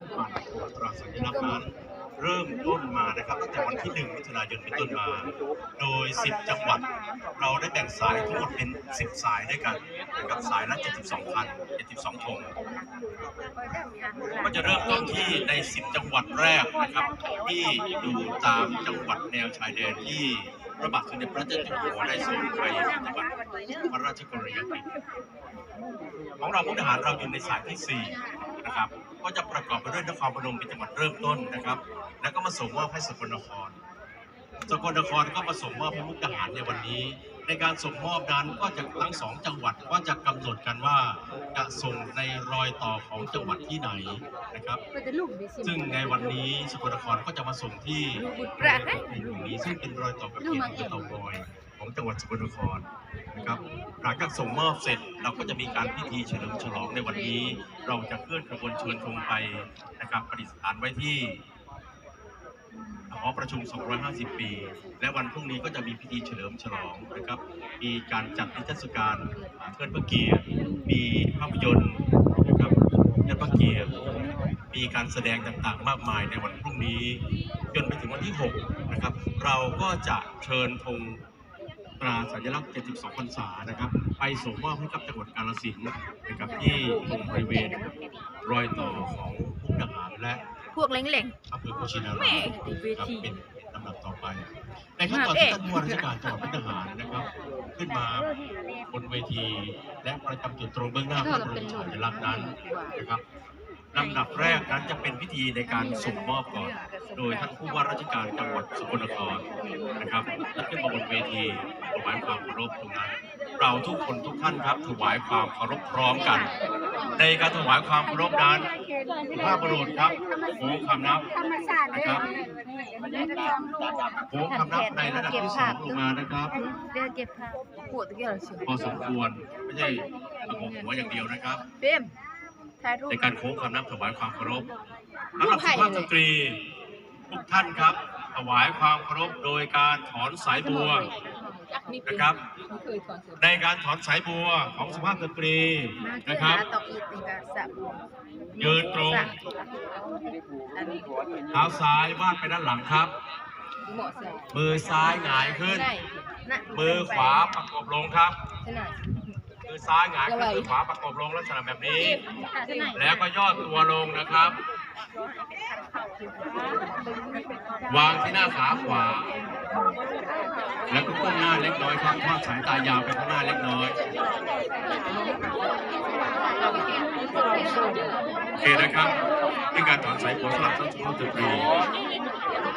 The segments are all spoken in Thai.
ปั่นตัวตราสัญลักษณ์นั้นเริ่มต้นมานะครับตั้งแต่วันที่1มิถุนายนเป็นต้นมา โดย 10 จังหวัด เราได้แบ่งสายทั้งหมดเป็น 10 สายด้วยกันนะครับสายละ 72 คัน 72ธงก็จะเริ่มต้นที่ใน 10 จังหวัดแรกนะครับ ที่อยู่ตามจังหวัดแนวชายแดนที่พระบาทสมเด็จพระเจ้าอยู่หัวได้ทรงไปปฏิบัติพระราชกรณียกิจของเรามุกดาหารเราอยู่ในสายที่ 4 นะครับ ก็จะประกอบไปด้วยนครพนมเป็นจังหวัดเริ่มต้นนะครับ แล้วก็มาส่งมอบให้สกลนคร สกลนครก็มาส่งมอบให้มุกดาหารในวันนี้ ในการส่งมอบนั้นก็จะทั้งสองจังหวัดก็จะกำหนดกันว่าจะส่งในรอยต่อของจังหวัดที่ไหนนะครับ ซึ่งในวันนี้สกลนครก็จะมาส่งที่โรงเรียนประเพณีนี้ซึ่งเป็นรอยต่อกับเขตของเต่างอย ของจังหวัดสกลนครนะครับหลังจากส่งมอบเสร็จเราก็จะมีการพิธีเฉลิมฉลองในวันนี้ เราจะเคลื่อนขบวนเชิญธงไปนะครับประดิษฐานไว้ที่หอประชุม 250 ปี และวันพรุ่งนี้ก็จะมีพิธีเฉลิมฉลองนะครับ มีการจัดนิทรรศการเทิดพระเกียรติ มีภาพยนตร์นะครับเทิดพระเกียรติ มีการแสดงต่างๆ มากมายในวันพรุ่งนี้ จนไปถึงวันที่ 6 นะครับ เราก็จะเชิญธง ตราสัญลักษณ์ 72 พรรษานะครับ ไปส่งมอบให้กับจังหวัดกาฬสินธุ์นะครับที่ตรงบริเวณรอยต่อของมุกดาหารและพวกเล้งอำเภอโคชินารามแม่ครับเวที เป็นลำดับต่อไป ในขั้นตอนที่ท่านผู้ว่าราชการจังหวัดมุกดาหารนะครับ ขึ้นมาบนเวที และประจำจุดตรงเบื้องหน้าพระบรมฉายาลักษณ์นั้นนะครับลำดับแรกนั้นจะเป็นพิธีในการส่งมอบก่อน โดยท่านผู้ว่าราชการจังหวัดสกลนครนะครับท่านขึ้นมาบนเวทีถ วายความเคารพตรงนั้น เราทุกคนทุกท่านครับถวายความเคารพพร้อมกัน ในการถวายความเคารพนั้นสุภาพบุรุษครับโค้งคำนับนะครับโค้งคำนับในระดับที่สองลงมานะครับๆเดี๋ยวเก็บภาพปวดตะเกียบเสียงพอสมควรไม่ใช่ประกบหัวอย่างเดียวนะครับเฟรมถ่ายรูปในการโค้งคำนับถวายความเคารพสำหรับสุภาพสตรีทุกท่านครับถวายความเคารพโดยการถอนสายบัว นะครับในการถอนสายบัวของสุภาพสตรีนะครับต่ออีกเป็นการสะบัวยืนตรงอันนี้เท้าซ้ายวาดไปด้านหลังครับ เหมาะสมมือซ้ายหงายขึ้น ได้นะมือขวาประกบลงครับใช่ไหมมือซ้ายหงายขึ้นมือขวาประกบลงลักษณะแบบนี้แล้วก็ย่อตัวลงนะครับ วางที่หน้าขาขวา แล้วก็ก้มหน้าเล็กน้อยครับทอดสายตายาวไปข้างหน้าเล็กน้อยโอเคนะครับนี่การถอนสายหัวสลับทั้งสุภาพสตรี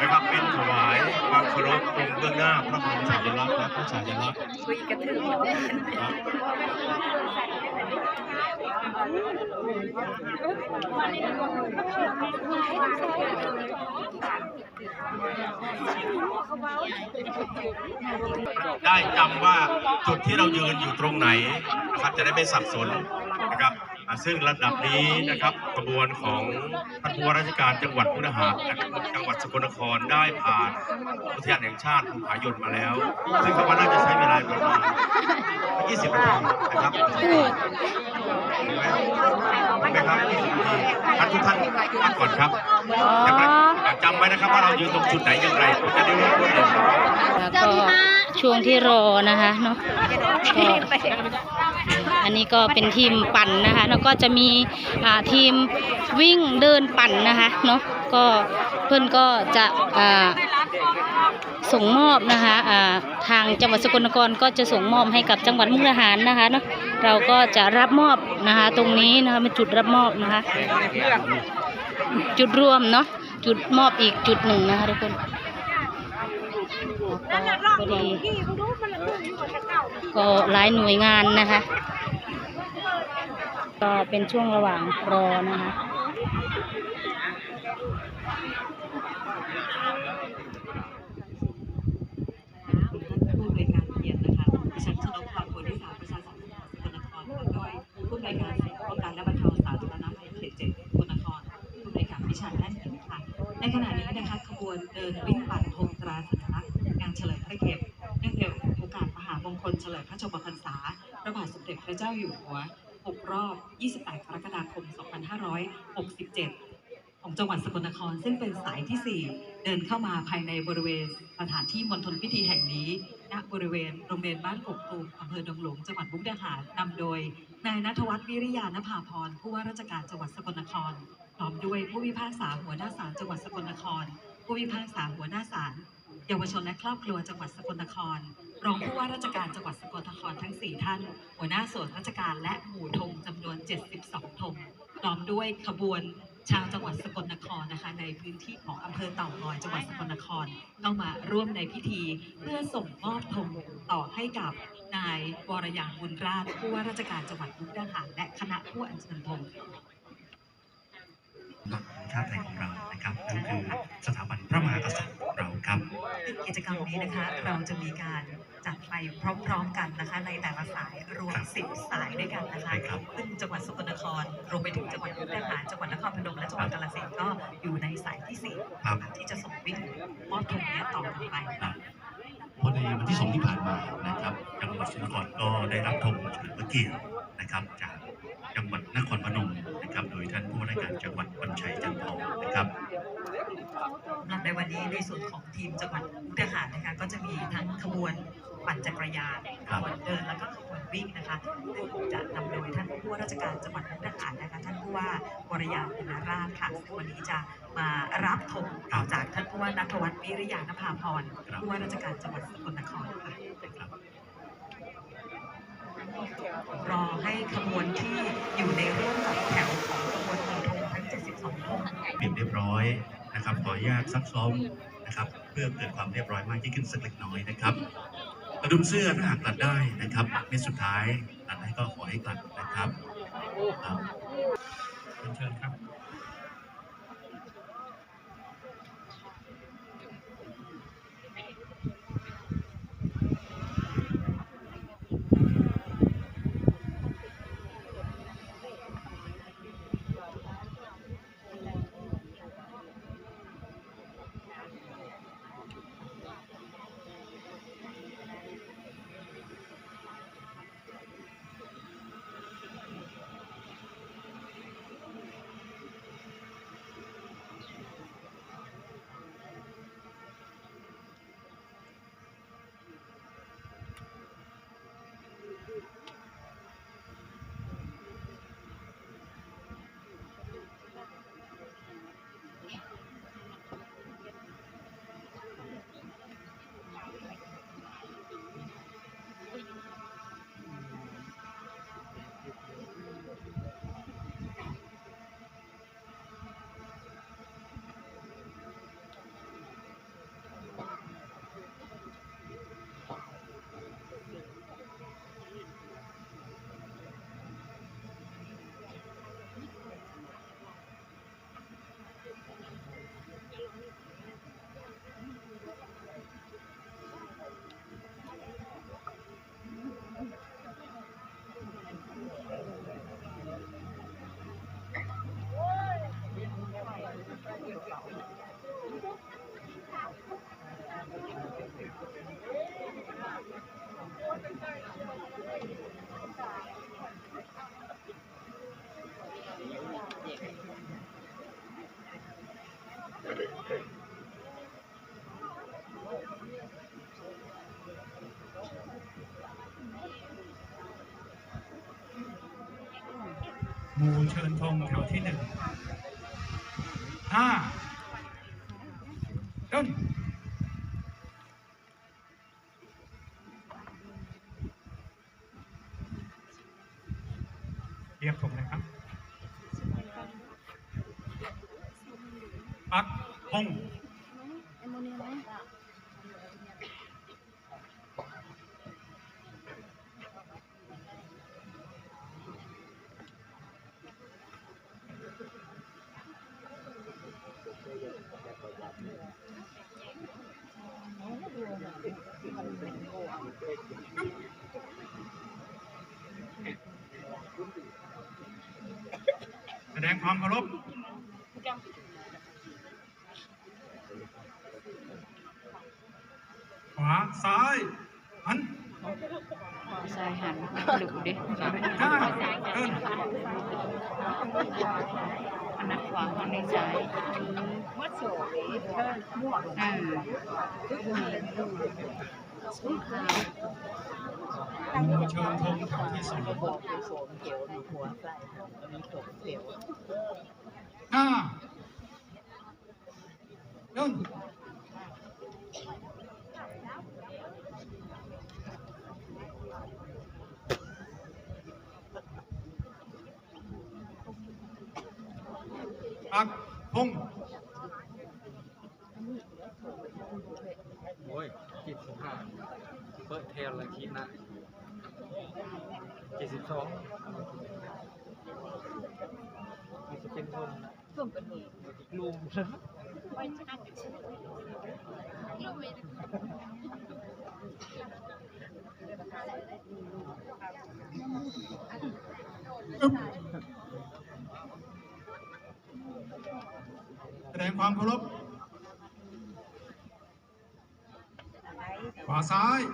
นะครับเป็นถวายความเคารพตรงเบื้องหน้าพระบรมฉายาลักษณ์และพระฉายาลักษณ์คุยกระถือครับได้จำว่าจุดที่เรายืนอยู่ตรงไหนนะครับจะได้ไม่สับสนนะครับ ซึ่งระดับนี้นะครับกระบวนของท่านผู้ว่าราชการจังหวัดพุทธหารจังหวัดสกลนครได้ผ่านอุทยานแห่งชาติภูผายนมาแล้ว ซึ่งคาดว่าน่าจะใช้เวลาประมาณ 20 นาทีนะครับเห็นไหมเห็นไหมครับท่านทุกท่านพักก่อนครับจำไว้นะครับว่าเรายืนตรงจุดไหนอย่างไรจะได้รู้ว่าเร็วนะครับแล้วก็ช่วงที่รอนะคะเนาะ อันนี้ก็เป็นทีมปั่นนะคะ แล้วก็จะมีอ่าทีมวิ่งเดินปั่นนะคะเนาะก็เพื่อนก็จะอ่าส่งมอบนะคะอ่าทางจังหวัดสกลนครก็จะส่งมอบให้กับจังหวัดมุกดาหารนะคะเนาะเราก็จะรับมอบนะคะตรงนี้นะคะเป็นจุดรับมอบนะคะ จุดรวมเนาะจุดมอบอีกจุดหนึ่งนะคะทุกคนพอดีก็หลายหน่วยงานนะคะ ก็เป็นช่วงระหว่างรอนะคะผู้บริการเขียนนะคะดิฉันชนกพรโพธิสาประชาสัมพันธ์สกลนครร่วมด้วยผู้บริการป้องกันและบรรเทาสาธารณภัยเขตเจ็ดสกลนครผู้บริการวิชาด้านหินค่ะในขณะนี้นะคะขบวนเดินวิ่งปั่นธงตราสัญลักษณ์งานเฉลิมพระเกียรติเนื่องในโอกาสมหามงคลเฉลิมพระชนมพรรษาพระบาทสมเด็จพระเจ้าอยู่หัว 6รอบ 28 กรกฎาคม 2567 ของจังหวัดสกลนคร ซึ่งเป็นสายที่ 4 เดินเข้ามาภายในบริเวณสถานที่มณฑลพิธีแห่งนี้ณบริเวณโรงเรียนบ้านกกตูมอำเภอดงหลวงจังหวัดมุกดาหารนำโดย นายนัทวัฒน์วิริยานภาพรผู้ว่าราชการจังหวัดสกลนครพร้อมด้วยผู้พิพากษาหัวหน้าศาลจังหวัดสกลนคร ผู้พิพากษาหัวหน้าศาลเยาวชนและครอบครัวจังหวัดสกลนคร รองผู้ว่าราชการจังหวัดสกลนครทั้ง 4 ท่าน หัวหน้าส่วนราชการและหมู่ธงจำนวน 72ธงพร้อมด้วยขบวนชาวจังหวัดสกลนครนะคะ ในพื้นที่ของอำเภอเต่างอยจังหวัดสกลนครเข้ามาร่วมในพิธี เพื่อส่งมอบธงต่อให้กับนายวรยางบุญราชผู้ว่าราชการจังหวัดมุกดาหารและคณะผู้อัญเชิญธงหลักของชาติไทยของเรานะครับนั่นคือสถาบันพระมหากษัตริย์ของเราครับซึ่งกิจกรรมนี้นะคะเราจะมีการ จัดไปพร้อมๆกันนะคะ ในแต่ละสายรวมครับสิบสายด้วยกันนะคะใช่ครับซึ่งจังหวัดสกลนครรวมไปถึงจังหวัดมุกดาหารจังหวัดนครพนมและจังหวัดกาฬสินธุ์ก็อยู่ในสายที่สี่ครับที่จะส่งวิ่งมอบธงนี้ต่อไปครับเพราะในวันที่สองที่ผ่านมานะครับจังหวัดสกลนครก็ได้รับธงเฉลิมพระเกียรติ ในวันนี้ในส่วนของทีมจังหวัดมุกดาหารนะคะก็จะมีทั้งขบวนปั่นจักรยานคขรับบวนเดินแล้วก็ขบวนวิ่งนะคะซึ่งจะนำโดยท่านผู้ว่าราชการจังหวัดมุกดาหารนะคะท่านผู้ว่าวรยาอุณาราชค่ะซึ่งวันนี้จะมารับธงต่อจากท่านผู้ว่านัทวัฒน์วิริยานภาพรผู้ว่าราชการจังหวัดสกลนครค่ะครับรอให้ขบวนที่อยู่ในร่วมกับแถวของขบวนธงทั้ง 72ธงเปลี่ยนเรียบร้อย นะครับขออนุญาตซักซ้อมนะครับ เพื่อเกิดความเรียบร้อยมากยิ่งขึ้นสักเล็กน้อยนะครับกระดุมเสื้อถ้าหากตัดได้นะครับเม็ดสุดท้ายตัดได้ก็ขอให้ตัดนะครับ มูเชิญธงแถวที่หนึ่งห้า แสดงความเคารพขวาซ้ายหันสายหันดุดิห้าเดินอันนั้นขวาอันนี้ซ้ายมัดโซ่เชิญหมว กอืมเชิญธงแถวที่สองบอกเป็นโสมเขียวหนูหัวใส่มีโสมเขียวห้าเดินปักพง อ้ยกินผมห้าเปิดเทลละคิดนะเจ็ดสิบสองมันจะเป็นคนช่วงเป็นมือลุมแสดงความเคารพขวา ซ้ายหัน